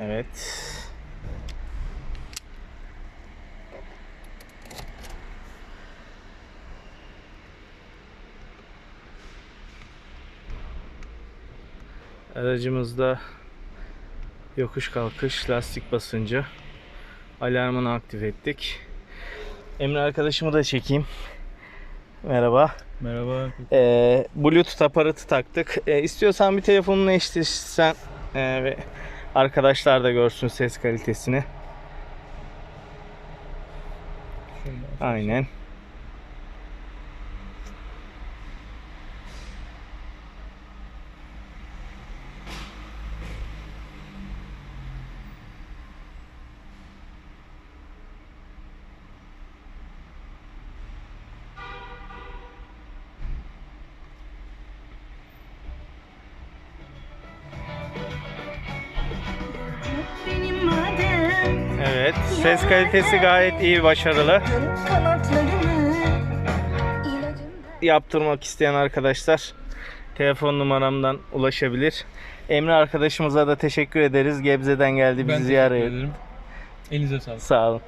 Evet. Aracımızda yokuş kalkış lastik basıncı alarmını aktif ettik. Emre arkadaşımı da çekeyim. Merhaba. Merhaba. Ee, Bluetooth aparatı taktık. Ee, istiyorsan bir telefonunu eşleştirsen ee, ve arkadaşlar da görsün ses kalitesini. Aynen. Evet. Ses kalitesi gayet iyi, başarılı. Yaptırmak isteyen arkadaşlar telefon numaramdan ulaşabilir. Emre arkadaşımıza da teşekkür ederiz. Gebze'den geldi bizi ziyaret ederim. Elinize sağlık. Sağ olun.